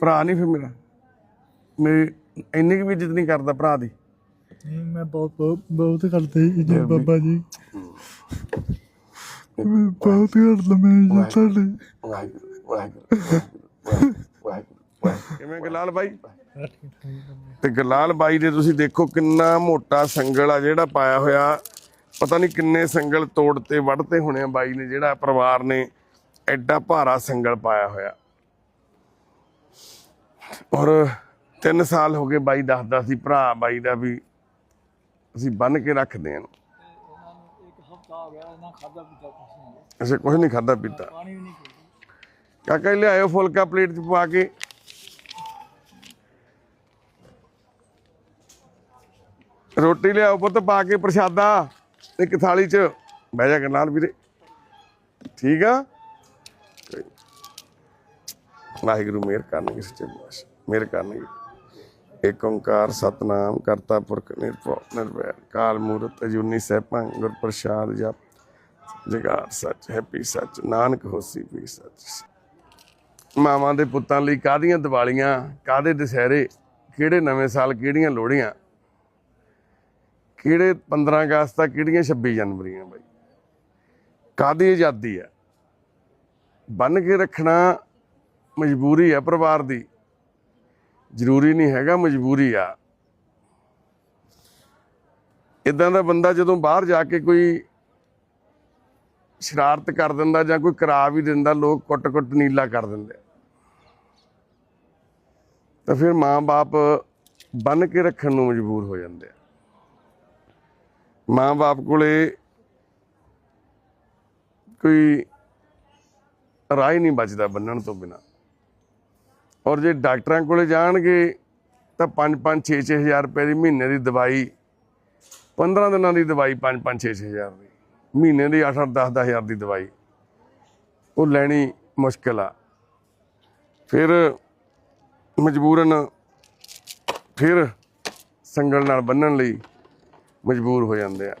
ਭਰਾ ਨਹੀਂ ਫਿਰ ਮੇਰਾ। ਮੇਰੀ ਇੰਨੀ ਕੁ ਵੀ ਇੱਜ਼ਤ ਨਹੀਂ ਕਰਦਾ ਭਰਾ ਦੀ। ਨਹੀਂ ਮੈਂ ਬਹੁਤ ਬਹੁਤ ਬਹੁਤ ਕਰਦਾ ਜੀ ਜੀ ਬਾਬਾ ਜੀ। ਮੈਂ ਬਹੁਤ ਕਰਦਾ ਮੈਂ ਜੀ ਤੁਹਾਡੇ। ਕਿਵੇਂ ਗਲਾਲ ਬਾਈ? ਤੇ ਗਲਾਲ ਬਾਈ ਦੇ ਤੁਸੀਂ ਦੇਖੋ ਕਿੰਨਾ ਮੋਟਾ ਸੰਗਲ ਆ ਜਿਹੜਾ ਪਾਇਆ ਹੋਇਆ। ਪਤਾ ਨਹੀਂ ਕਿੰਨੇ ਸੰਗਲ ਤੋੜਤੇ ਵੱਢਤੇ ਹੋਣੇ ਆ ਬਾਈ ਨੇ ਜਿਹੜਾ ਪਰਿਵਾਰ ਨੇ ਐਡਾ ਭਾਰਾ ਸੰਗਲ ਪਾਇਆ ਹੋਇਆ। ਔਰ 3 ਸਾਲ ਹੋ ਗਏ ਬਾਈ ਦੱਸਦਾ ਸੀ, ਭਰਾ ਬਾਈ ਦਾ ਵੀ ਅਸੀਂ ਬੰਨ ਕੇ ਰੱਖਦੇ ਆਂ ਕੁਛ ਨਹੀਂ ਅਸੀਂ ਕੁਝ ਨਹੀਂ ਖਾਦਾ ਪੀਤਾ ਕਾਕਾ ਲਿਆਇਓ ਫੁਲਕਾ ਪਲੇਟ 'ਚ ਪਾ ਕੇ। ਰੋਟੀ ਲਿਆਓ ਪੁੱਤ, ਪਾ ਕੇ ਪ੍ਰਸ਼ਾਦਾ, ਇੱਕ ਥਾਲੀ 'ਚ। ਬਹਿ ਜਾ ਨਾਲ ਵੀਰੇ। ਠੀਕ ਆ? ਵਾਹਿਗੁਰੂ ਮਿਹਰ ਕਰਨਗੇ ਸੱਚੇ ਪਾਤਸ਼ਾਹ ਮਿਹਰ ਕਰਨਗੇ। ਏਕ ਓੰਕਾਰ ਸਤਨਾਮ ਕਰਤਾ ਪੁਰਖ ਨਿਰਭਉ, ਨਿਰਵੈਰ। ਕਾਲ ਮੂਰਤ ਅਜੂਨੀ ਸੈਭੰ ਗੁਰ ਪ੍ਰਸਾਦ ਜਪ। ਜਗਾਰ ਸੱਚ ਹੈ ਸੱਚ, ਨਾਨਕ ਹੋਸੀ ਪੀ ਸੱਚ। ਮਾਵਾਂ ਦੇ ਪੁੱਤਾਂ ਲਈ ਕਾਹਦੀਆਂ ਦੀਵਾਲੀਆਂ, ਕਾਹਦੇ ਦੁਸਹਿਰੇ, ਕਿਹੜੇ ਨਵੇਂ ਸਾਲ ਕਿਹੜੀਆਂ ਲੋਹੜੀਆਂ? ਕਿਹੜੇ 15 ਅਗਸਤ ਆ ਕਿਹੜੀਆਂ 26 ਜਨਵਰੀਆਂ ਬਾਈ? ਕਾਹਦੀ ਆਜ਼ਾਦੀ ਆ ਬੰਨ ਕੇ ਰੱਖਣਾ ਮਜਬੂਰੀ ਆ ਪਰਿਵਾਰ ਦੀ। ਜ਼ਰੂਰੀ ਨਹੀਂ ਹੈਗਾ ਮਜਬੂਰੀ ਆ। ਇਦਾਂ ਦਾ ਬੰਦਾ ਜਦੋਂ ਬਾਹਰ ਜਾ ਕੇ ਕੋਈ ਸ਼ਰਾਰਤ ਕਰ ਦਿੰਦਾ ਜਾਂ ਕੋਈ ਕਰਾ ਵੀ ਦਿੰਦਾ, ਲੋਕ ਕੁੱਟ-ਕੁੱਟ ਨੀਲਾ ਕਰ ਦਿੰਦੇ। ਤਾਂ ਫਿਰ ਮਾਂ-ਬਾਪ ਬੰਨ ਕੇ ਰੱਖਣ ਨੂੰ ਮਜਬੂਰ ਹੋ ਜਾਂਦੇ ਆ। ਮਾਂ-ਬਾਪ ਕੋਲੇ ਕੋਈ ਰਾਹ ਹੀ ਨਹੀਂ ਬਚਦਾ ਬੰਨਣ ਤੋਂ ਬਿਨਾ। ਔਰ ਜੇ ਡਾਕਟਰਾਂ ਕੋਲੇ ਜਾਣਗੇ, ਤਾਂ 5-5 6-6 ਹਜ਼ਾਰ ਰੁਪਏ ਦੀ ਮਹੀਨੇ ਦੀ ਦਵਾਈ 15 ਦਿਨਾਂ ਦੀ ਦਵਾਈ 5-5 6-6 ਹਜ਼ਾਰ ਦੀ। ਮਹੀਨੇ ਦੀ 8-8 10 ਹਜ਼ਾਰ ਦੀ ਦਵਾਈ। ਉਹ ਲੈਣੀ ਮੁਸ਼ਕਲ ਆ। ਫਿਰ ਮਜਬੂਰਨ, ਫਿਰ ਸੰਗਲ ਨਾਲ ਬੰਨਣ ਲਈ ਮਜਬੂਰ ਹੋ ਜਾਂਦੇ ਆ।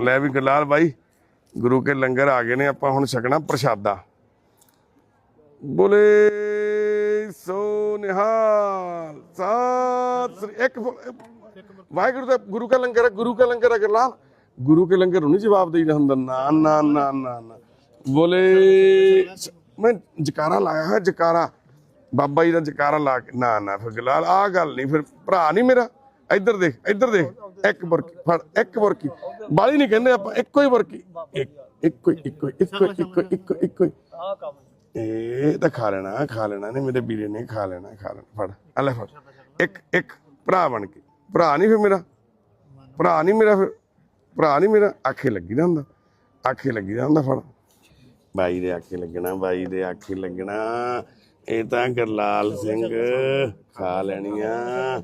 ਲੈ ਵੀ ਗਲਾਲ ਬਾਈ, ਗੁਰੂ ਕੇ ਲੰਗਰ ਆ ਗਏ ਨੇ, ਆਪਾਂ ਹੁਣ ਛਕਣਾ ਪ੍ਰਸ਼ਾਦਾ। ਬੋਲੇ ਨਿਹਾਲ ਸਾਤ ਸ੍ਰੀ ਇੱਕ ਵਾਹਿਗੁਰੂ ਦਾ ਗੁਰੂ ਕਾ ਲੰਗਰ ਗੁਰੂ ਕਾ ਲੰਗਰ ਹੈ ਗਲਾਲ ਗੁਰੂ ਕੇ ਲੰਗਰ ਨੂੰ ਨਹੀਂ ਜਵਾਬ ਦੇਈਦਾ ਹੁੰਦਾ। ਨਾ ਨਾ ਨਾ ਨਾ ਨਾ। ਬੋਲੇ, ਮੈਂ ਜਕਾਰਾ ਲਾਇਆ ਹੈ ਜਕਾਰਾ। ਬਾਬਾ ਜੀ ਦਾ ਜਕਾਰਾ ਲਾ ਕੇ ਨਾ ਨਾ, ਫਿਰ ਗਲਾਲ ਆ ਗੱਲ ਨਹੀਂ, ਫਿਰ ਭਰਾ ਨਹੀਂ ਮੇਰਾ। ਇੱਧਰ ਦੇਖ ਇੱਧਰ ਦੇਖ, ਇੱਕ ਬੁਰਕੀ, ਫੜ, ਇੱਕ ਬੁਰਕੀ। ਬਾਲੀ ਨਹੀਂ ਕਹਿੰਦੇ ਆਪਾਂ, ਇੱਕੋ ਹੀ ਬੁਰਕੀ। ਇੱਕ, ਇੱਕੋ ਇੱਕੋ ਇੱਕੋ ਇੱਕੋ ਇੱਕੋ ਇੱਕੋ ਹੀ। ਕੰਮ ਇਹ ਤਾਂ ਖਾ ਲੈਣਾ ਖਾ ਲੈਣਾ ਨੇ ਮੇਰੇ ਵੀਰੇ ਨੇ ਖਾ ਲੈਣਾ ਖਾ ਲੈਣਾ ਫੜ ਆ ਲੈ ਫੜ ਇੱਕ ਇੱਕ ਭਰਾ ਬਣ ਕੇ ਭਰਾ ਨਹੀਂ ਫਿਰ ਮੇਰਾ ਭਰਾ ਨਹੀਂ ਮੇਰਾ ਫਿਰ ਭਰਾ ਨਹੀਂ ਮੇਰਾ ਆਖੇ ਲੱਗੀ ਦਾ ਹੁੰਦਾ ਆਖੇ ਲੱਗੀ ਦਾ ਹੁੰਦਾ ਫੜ ਬਾਈ ਦੇ ਆਖੇ ਲੱਗਣਾ ਬਾਈ ਦੇ ਆਖੇ ਲੱਗਣਾ ਇਹ ਤਾਂ ਗਰਲਾਲ ਸਿੰਘ ਖਾ ਲੈਣੀਆਂ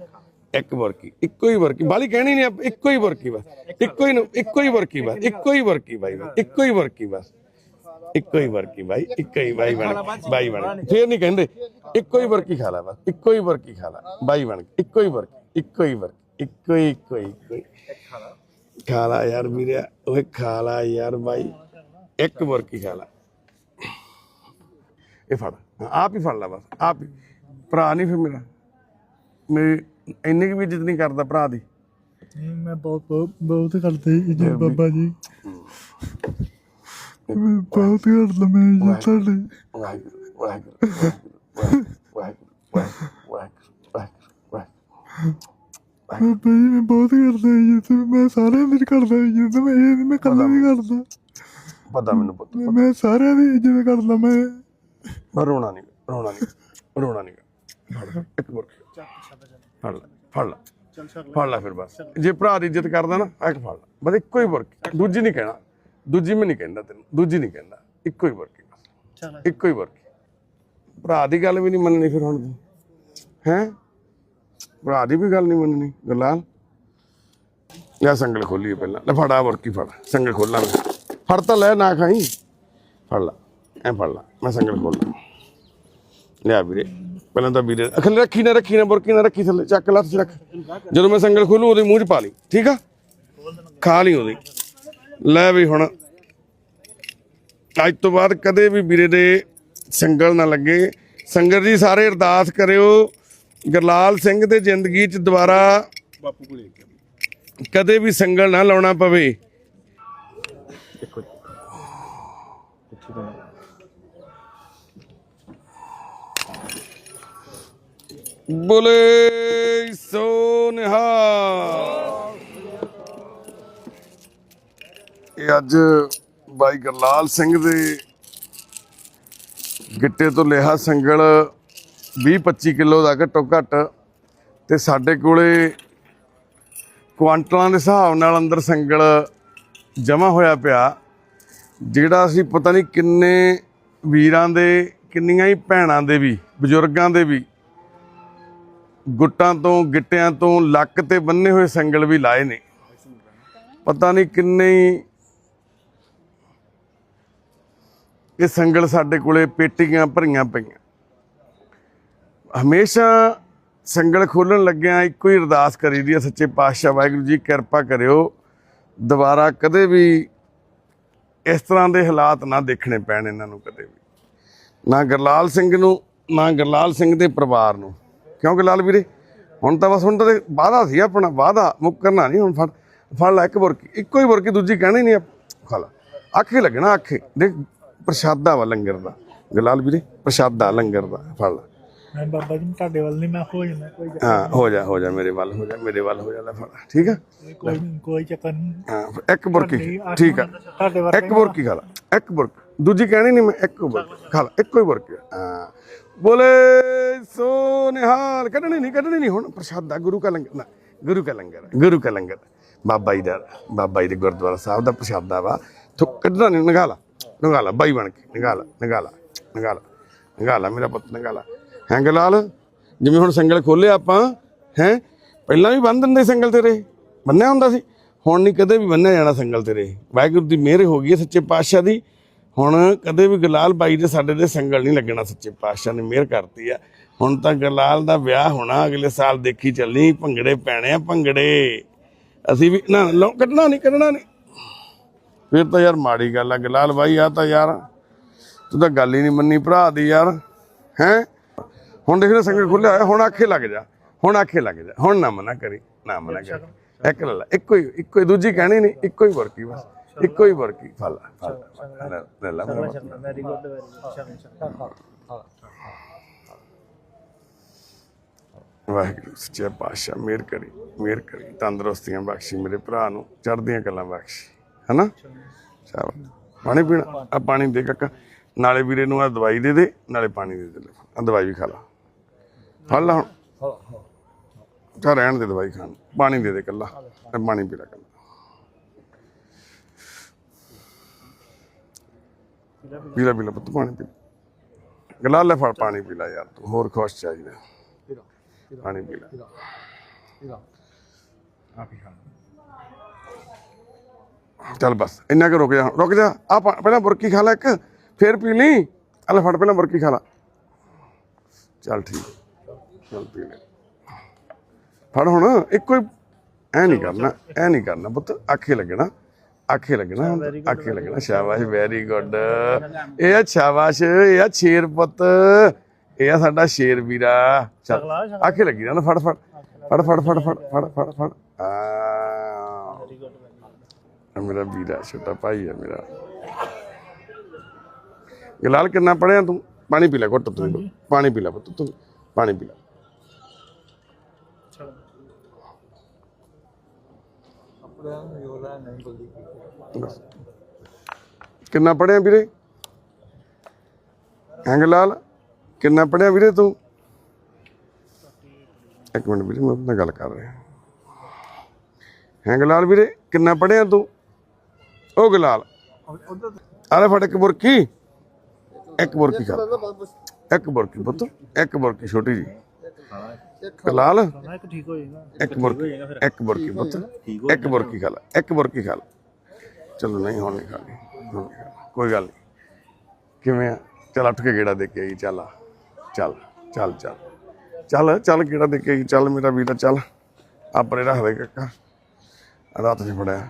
ਇੱਕ ਵਰਕੀ ਇੱਕੋ ਹੀ ਵਰਕੀ ਬਾਲੀ ਕਹਿਣੀ ਨਹੀਂ ਇੱਕੋ ਹੀ ਵਰਕੀ ਬਸ ਇੱਕੋ ਹੀ ਨੂੰ- ਇੱਕੋ ਹੀ ਵਰਕੀ ਬਸ ਇੱਕੋ ਹੀ ਵਰਕੀ ਬਾਈ ਬਸ, ਇੱਕੋ ਹੀ ਵਰਕੀ ਬਸ ਇੱਕੋ ਹੀ ਵਰਕੀ ਬਾਈ ਇੱਕੋ ਹੀ ਬਾਈ ਬਣ ਬਾਈ ਬਣ ਫੇਰ ਨਹੀਂ ਕਹਿੰਦੇ ਇੱਕੋ ਹੀ ਵਰਕੀ ਖਾ ਲੈ ਬਸ ਇੱਕੋ ਹੀ ਵਰਕੀ ਖਾ ਲੈ ਬਾਈ ਬਣ ਕੇ ਇੱਕੋ ਹੀ ਵਰਕੀ ਇੱਕੋ ਹੀ ਵਰਕੀ ਇੱਕੋ ਹੀ ਇੱਕੋ ਹੀ ਇੱਕੋ ਹੀ। ਖਾ ਲਾ ਯਾਰ ਵੀਰੇ ਓਏ ਖਾ ਲਾ ਯਾਰ ਬਾਈ ਇੱਕ ਵਰਕੀ ਖਾ ਲਾ ਇਹ ਫੜ ਆਪ ਹੀ ਫੜ ਲੈ ਬਸ ਆਪ ਹੀ। ਭਰਾ ਨਹੀਂ ਫਿਰ ਮੇਰਾ। ਮੇਰੀ ਇੰਨੀ ਕੁ ਵੀ ਇੱਜ਼ਤ ਨਹੀਂ ਕਰਦਾ ਭਰਾ ਦੀ। ਨਹੀਂ ਮੈਂ ਬਹੁਤ ਬਹੁਤ ਬਹੁਤ ਕਰਦਾ ਜੀ ਬਾਬਾ ਜੀ। ਬਹੁਤ ਕਰਦਾ ਮੈਂ ਜੀ ਤੁਹਾਡੇ ਵਾਹਿਗੁਰੂ ਵਾਹਿਗੁਰੂ ਵਾਹਿਗੁਰੂ ਵਾਹਿਗੁਰੂ ਵਾਹਿਗੁਰੂ ਬਾਬਾ ਬਹੁਤ ਕਰਦਾ ਜੀ ਤੇ ਮੈਂ ਸਾਰਿਆਂ ਦੀ ਕਰਦਾ ਜੀ ਤੇ ਮੈਂ ਇਹ ਮੈਂ ਕੱਲਾ ਵੀ ਕਰਦਾ ਪਤਾ ਮੈਨੂੰ ਪੁੱਤ ਮੈਂ- ਸਾਰਿਆਂ ਦੀ ਇੱਜ਼ਤ ਕਰਦਾ ਮੈਂ ਰੋਣਾ ਨਹੀਂ ਰੋਣਾ ਨਹੀਂ ਰੋਣਾ ਨਹੀਂ ਫੜ ਇੱਕ ਮੁਰ ਫੜ ਲੈ ਫੜ ਲੈ ਫੜ ਲੈ ਫਿਰ ਬਸ ਜੇ ਭਰਾ ਦੀ ਇੱਜ਼ਤ ਕਰਦਾ ਨਾ ਇੱਕ ਫੜ ਲੈ ਬਸ ਇੱਕੋ ਹੀ ਵਰਕ ਦੂਜੀ ਨਹੀਂ ਕਹਿਣਾ ਦੂਜੀ ਮੈਂ ਨਹੀਂ ਕਹਿੰਦਾ ਤੈਨੂੰ ਦੂਜੀ ਨਹੀਂ ਕਹਿੰਦਾ ਇੱਕੋ ਹੀ ਵਰਕ ਬਸ ਇੱਕੋ ਹੀ ਵਰਕ ਭਰਾ ਦੀ ਗੱਲ ਵੀ ਨਹੀਂ ਮੰਨਣੀ ਫਿਰ ਹੁਣ ਤੂੰ ਹੈ? ਭਰਾ ਦੀ ਵੀ ਗੱਲ ਨਹੀਂ ਮੰਨਣੀ ਗਲਾਲ ਜਾਂ ਸੰਗਲ ਖੋਲੀਏ ਪਹਿਲਾਂ ਲੈ ਫੜਾ ਵਰਕੀ ਫੜ ਸੰਗਲ ਖੋਲਾਂ ਫੜ ਤਾਂ ਲੈ ਨਾ ਖਾਈ। ਫੜ ਲਾ ਐ ਫੜ ਲਾ ਮੈਂ ਸੰਗਲ ਖੋਲ ਲਾ। ਲਿਆ ਵੀਰੇ ਪਹਿਲਾਂ ਤਾਂ ਵੀਰੇ ਅਖਲ ਰੱਖੀ ਨਾ ਰੱਖੀ ਨਾ ਬੁਰਕੀ ਨਾ ਰੱਖੀ ਥੱਲੇ ਚੱਕ ਲੱਤ ਚ ਰੱਖ। ਜਦੋਂ ਮੈਂ ਸੰਗਲ ਖੋਲੂ ਉਹਦੇ ਮੂੰਹ 'ਚ ਪਾ ਲਈ ਠੀਕ ਆ? ਖਾ ਲਈ ਉਹਦੀ। ਲੈ ਵੀ ਹੁਣ। ਅੱਜ ਤੋਂ ਬਾਅਦ ਕਦੇ ਵੀ ਵੀਰੇ ਦੇ ਸੰਗਲ ਨਾ ਲੱਗੇ। ਸੰਗਤ ਜੀ ਸਾਰੇ ਅਰਦਾਸ ਕਰਿਓ ਗਰਲਾਲ ਸਿੰਘ ਦੇ ਜ਼ਿੰਦਗੀ 'ਚ ਦੁਬਾਰਾ ਬਾਪੂ ਕੋਲੇ ਕਦੇ ਵੀ ਸੰਗਲ ਨਾ ਲਾਉਣਾ ਪਵੇ। ਬੋਲੇ ਸੋ ਨਿਹਾਲ। ਇਹ ਅੱਜ ਬਾਈ ਗਰਲਾਲ ਸਿੰਘ ਦੇ ਗਿੱਟੇ ਤੋਂ ਲਿਆ ਸੰਗਲ 20-25 ਕਿਲੋ ਦਾ ਘੱਟੋ ਘੱਟ ਤੇ ਸਾਡੇ ਕੋਲੇ ਕੁਆਂਟਲਾਂ ਦੇ ਹਿਸਾਬ ਨਾਲ ਅੰਦਰ ਸੰਗਲ ਜਮਾ ਹੋਇਆ ਪਿਆ, ਜਿਹੜਾ ਅਸੀਂ ਪਤਾ ਨਹੀਂ ਕਿੰਨੇ ਵੀਰਾਂ ਦੇ, ਕਿੰਨੀਆਂ ਹੀ ਭੈਣਾਂ ਦੇ ਵੀ, ਬਜ਼ੁਰਗਾਂ ਦੇ ਵੀ ਗੁੱਟਾਂ ਤੋਂ, ਗਿੱਟਿਆਂ ਤੋਂ ਲੱਕ ਤੇ ਬੰਨੇ ਹੋਏ ਸੰਗਲ ਵੀ ਲਾਏ ਨੇ। ਪਤਾ ਨਹੀਂ ਕਿੰਨੇ ਹੀ ਇਹ ਸੰਗਲ ਸਾਡੇ ਕੋਲੇ ਪੇਟੀਆਂ ਭਰੀਆਂ ਪਈਆਂ। ਹਮੇਸ਼ਾ ਸੰਗਲ ਖੋਲਣ ਲੱਗਿਆਂ ਇੱਕੋ ਹੀ ਅਰਦਾਸ ਕਰੀ ਦੀ ਹੈ ਸੱਚੇ ਪਾਤਸ਼ਾਹ ਵਾਹਿਗੁਰੂ ਜੀ, ਕਿਰਪਾ ਕਰਿਓ, ਦੁਬਾਰਾ ਕਦੇ ਵੀ ਇਸ ਤਰ੍ਹਾਂ ਦੇ ਹਾਲਾਤ ਨਾ ਦੇਖਣੇ ਪੈਣ ਇਹਨਾਂ ਨੂੰ ਕਦੇ ਵੀ। ਨਾ ਗਰਲਾਲ ਸਿੰਘ ਨੂੰ, ਨਾ ਗਰਲਾਲ ਸਿੰਘ ਦੇ ਪਰਿਵਾਰ ਨੂੰ। ਕਿਉਂ ਗਰਲਾਲ ਵੀਰੇ? ਹੁਣ ਤਾਂ ਬਸ ਹੁਣ ਤਾਂ ਵਾਦਾ ਸੀ ਆਪਣਾ ਵਾਦਾ ਮੁੱਕਰਨਾ ਨਹੀਂ, ਹੁਣ ਫੜ ਫੜ ਲੈ ਇੱਕ ਬੁਰਕੀ, ਇੱਕੋ ਹੀ ਬੁਰਕੀ ਦੂਜੀ ਕਹਿਣੀ ਨਹੀਂ ਖਾ ਲਾ। ਆਖੇ ਲੱਗਣਾ ਆਖੇ ਦੇਖ ਪ੍ਰਸ਼ਾਦਾ ਵਾ ਲੰਗਰ ਦਾ। ਗਰਲਾਲ ਵੀਰੇ ਪ੍ਰਸ਼ਾਦਾ ਲੰਗਰ ਦਾ ਫੜ ਲੈ ਮੈਂ ਬਾਬਾ ਜੀ ਤੁਹਾਡੇ ਵੱਲ ਨਹੀਂ ਮੈਂ ਹੋ ਜਾਣਾ ਕੋਈ ਹਾਂ ਹੋ ਜਾ ਹੋ ਜਾ ਮੇਰੇ ਵੱਲ ਹੋ ਜਾ ਮੇਰੇ ਵੱਲ ਹੋ ਜਾ ਲੈ ਫੜ ਠੀਕ ਆ? ਕੋਈ ਕੋਈ ਚੱਕਰ ਨਹੀਂ। ਹਾਂ ਇੱਕ ਬੁਰਕੀ। ਠੀਕ ਆ। ਤੁਹਾਡੇ ਵੱਲ ਇੱਕ ਬੁਰਕੀ ਖਾ ਲਾ ਇੱਕ ਬੁਰਕ। ਦੂਜੀ ਕਹਿਣੀ ਨਹੀਂ ਮੈਂ ਇੱਕ ਬੁਰਕੀ। ਖਾ ਲਾ ਇੱਕੋ ਹੀ ਬੁਰਕੀ ਹਾਂ। ਬੋਲੇ ਸੋ ਨਿਹਾਲ। ਕੱਢਣੀ ਨਹੀਂ ਕੱਢਣੀ ਨਹੀਂ ਹੁਣ। ਪ੍ਰਸ਼ਾਦਾ ਗੁਰੂ ਕਾ ਲੰਗਰ। ਨਾ ਗੁਰੂ ਕਾ ਲੰਗਰ ਗੁਰੂ ਕਾ ਲੰਗਰ। ਬਾਬਾ ਜੀ ਦਾ ਬਾਬਾ ਜੀ ਦੇ ਗੁਰਦੁਆਰਾ ਸਾਹਿਬ ਦਾ ਪ੍ਰਸ਼ਾਦਾ ਵਾ। ਤੂੰ ਕੱਢਣਾ ਨਹੀਂ ਨਗਾਲਾ ਨਗਾਲਾ, ਬਾਈ ਬਣ ਕੇ, ਨਗਾਲਾ ਨਗਾਲਾ ਨਗਾਲਾ ਨਗਾਲਾ, ਮੇਰਾ ਪੁੱਤ ਨਗਾਲਾ। ਹੈਂ ਗਲਾਲ? ਜਿਵੇਂ ਹੁਣ ਸੰਗਲ ਖੋਲਿਆ ਆਪਾਂ, ਹੈ? ਪਹਿਲਾਂ ਵੀ ਬੰਨ ਦਿੰਦੇ ਸੰਗਲ ਤੇਰੇ, ਬੰਨਿਆ ਹੁੰਦਾ ਸੀ। ਹੁਣ ਨਹੀਂ ਕਦੇ ਵੀ ਬੰਨਿਆ ਜਾਣਾ ਸੰਗਲ ਤੇਰੇ। ਵਾਹਿਗੁਰੂ ਦੀ ਮਿਹਰ ਹੋ ਗਈ ਹੈ ਸੱਚੇ ਪਾਤਸ਼ਾਹ ਦੀ। ਹੁਣ ਕਦੇ ਵੀ ਗਲਾਲ ਬਾਈ ਦੇ ਸਾਡੇ ਦੇ ਸੰਗਲ ਨਹੀਂ ਲੱਗਣਾ, ਸੱਚੇ ਪਾਤਸ਼ਾਹ ਨੇ ਮਿਹਰ ਕਰਤੀ ਆ। ਹੁਣ ਤਾਂ ਗਲਾਲ ਦਾ ਵਿਆਹ ਹੋਣਾ, ਅਗਲੇ ਸਾਲ ਦੇਖੀ ਚੱਲਣੀ, ਭੰਗੜੇ ਪੈਣੇ ਆ ਭੰਗੜੇ। ਅਸੀਂ ਵੀ, ਨਾ, ਲਓ, ਕੱਢਣਾ ਨਹੀਂ ਕੱਢਣਾ ਨਹੀਂ ਫਿਰ ਤਾਂ ਯਾਰ ਮਾੜੀ ਗੱਲ ਆ ਗਲਾਲ ਬਾਈ ਆ ਤਾਂ ਯਾਰ ਤੂੰ ਤਾਂ ਗੱਲ ਹੀ ਨਹੀਂ ਮੰਨੀ ਭਰਾ ਦੀ ਯਾਰ ਹੈ? ਹੁਣ ਦੇਖ ਲੈ ਸੰਗਲ ਖੁੱਲਿਆ ਹੋਇਆ ਹੁਣ ਆਖੇ ਲੱਗ ਜਾ ਹੁਣ ਆਖੇ ਲੱਗ ਜਾ ਹੁਣ ਨਾ ਮਨਾ ਕਰੀ ਨਾ ਮਨਾ ਕਰੀ। ਇੱਕ ਲੈ ਲਾ ਇੱਕੋ ਹੀ ਇੱਕੋ ਹੀ ਦੂਜੀ ਕਹਿਣੀ ਨਹੀਂ ਇੱਕੋ ਹੀ ਵਰਕੀ ਬਸ ਇੱਕੋ ਹੀ ਵਰਕੀ ਫਲ ਫਲ ਲੈ- ਲੈ ਲਾ ਮੇਰਾ ਪੁੱਤ। ਵੈਰੀ ਗੁੱਡ ਵੈਰੀ ਵਾਹਿਗੁਰੂ ਸੱਚੇ ਪਾਤਸ਼ਾਹ ਮਿਹਰ ਕਰੀ ਮਿਹਰ ਕਰੀ ਤੰਦਰੁਸਤੀਆਂ ਬਖਸ਼ੀ ਮੇਰੇ ਭਰਾ ਨੂੰ ਚੜ੍ਹਦੀਆਂ ਕਲਾਂ ਬਖਸ਼ੀ। ਹਨਾ? ਸ਼ਾਬਾਸ਼ ਪਾਣੀ ਪੀਣਾ ਆ ਪਾਣੀ ਦੇ ਕਾਕਾ। ਨਾਲੇ ਵੀਰੇ ਨੂੰ ਆ ਦਵਾਈ ਦੇ ਦੇ ਨਾਲੇ ਪਾਣੀ ਦੇ ਦੇ ਆ ਦਵਾਈ ਵੀ ਖਾ ਲਾ। ਫੜ ਲਾ ਹੁਣ। ਚਾ ਰਹਿਣ ਦੇ ਦਵਾਈ ਖਾਣ ਪਾਣੀ ਦੇ ਦੇ ਕੱਲਾ ਤੇ ਪਾਣੀ ਪੀ ਲੈ ਕੱਲਾ ਪੀ ਲੈ ਪੀ ਲੈ ਪੁੱਤ ਪਾਣੀ ਪੀ ਗਲਾ ਲੈ ਫੜ ਪਾਣੀ ਪੀ ਲੈ ਯਾਰ ਤੂੰ। ਹੋਰ ਖੁਸ਼ ਚਾਹੀਦਾ। ਪਾਣੀ ਪੀ ਲੈ। ਚੱਲ ਬਸ ਇੰਨਾ ਕੁ ਰੁਕ ਜਾ ਰੁਕ ਜਾ ਆ ਪਹਿਲਾਂ ਬੁਰਕੀ ਖਾ ਲੈ ਇੱਕ ਫੇਰ ਪੀ ਲਈ ਆ ਲੈ ਫੜ ਪਹਿਲਾਂ ਬੁਰਕੀ ਖਾ ਲਾ। ਚੱਲ ਠੀਕ ਚੱਲ ਪੀ ਲੈ। ਫੜ ਹੁਣ ਇੱਕੋ ਹੀ ਐ ਨਹੀਂ ਕਰਨਾ ਐ ਨਹੀਂ ਕਰਨਾ ਪੁੱਤ ਆਖੇ ਲੱਗਣਾ ਆਖੇ ਲੱਗਣਾ ਆਖੇ ਲੱਗਣਾ ਸ਼ਾਬਾਸ਼ ਵੈਰੀ ਗੁੱਡ ਇਹ ਆ ਸ਼ਾਬਾਸ਼ ਇਹ ਆ ਸ਼ੇਰ ਪੁੱਤ ਇਹ ਆ ਸਾਡਾ ਸ਼ੇਰ ਵੀਰਾ। ਚੱਲ ਆਖੇ ਲੱਗੀ ਜਾਂਦਾ ਫੜ ਫੜ ਫੜ ਫੜ ਫੜ ਫੜ ਫੜ ਫੜ ਆ। ਇਹ ਮੇਰਾ ਵੀਰਾ ਛੋਟਾ ਭਾਈ ਹੈ ਮੇਰਾ। ਗਲਾਲ ਕਿੰਨਾ ਪੜਿਆ ਤੂੰ? ਪਾਣੀ ਪੀ ਲੈ ਘੁੱਟ ਤੂੰ। ਪਾਣੀ ਪੀ ਲੈ ਪੁੱਤ ਤੂੰ ਪਾਣੀ ਪੀ ਲੈ। ਕਿੰਨਾ ਪੜਿਆ ਵੀਰੇ? ਹੈਂਗਲਾਲ ਕਿੰਨਾ ਪੜਿਆ ਵੀਰੇ ਤੂੰ? ਇੱਕ ਮਿੰਟ ਵੀਰੇ ਮੈਂ ਨਾਲ ਗੱਲ ਕਰ ਰਿਹਾ। ਹੈਂਗਲਾਲ ਵੀਰੇ ਕਿੰਨਾ ਪੜਿਆ ਤੂੰ? ਉਹ ਗਲਾਲ। ਆਲੇ ਫੜ ਇੱਕ ਬੁਰਕੀ। ਇੱਕ ਬੁਰਕੀ ਖਾ। ਇੱਕ ਬੁਰਕੀ ਪੁੱਤ, ਇੱਕ ਬੁਰਕੀ ਛੋਟੀ ਜੀ। ਗਲਾਲ ਮੈਂ ਠੀਕ ਹੋ ਜਾਏਗਾ ਇੱਕ ਬੁਰਕੀ ਇੱਕ ਬੁਰਕੀ ਪੁੱਤ। ਇੱਕ ਬੁਰਕੀ ਖਾ ਲੈ, ਇੱਕ ਬੁਰਕੀ ਖਾ ਲੈ। ਚਲੋ ਨਹੀਂ, ਹੁਣ ਨਹੀਂ ਖਾਣੀ ਕੋਈ ਗੱਲ ਨਹੀਂ। ਕਿਵੇਂ ਆ? ਚੱਲ ਉੱਠ ਕੇ ਗੇੜਾ ਦੇ ਕੇ ਆਈ, ਚੱਲ ਆ। ਚੱਲ ਚੱਲ ਚੱਲ। ਚੱਲ ਚੱਲ ਗੇੜਾ ਦੇ ਕੇ ਚੱਲ ਮੇਰਾ ਵੀਰਾ, ਚੱਲ। ਆਪਣੇ ਰੱਖ ਦੇ ਕੱਕਾ। ਰਾਤ ਨਹੀਂ ਫੜਿਆ।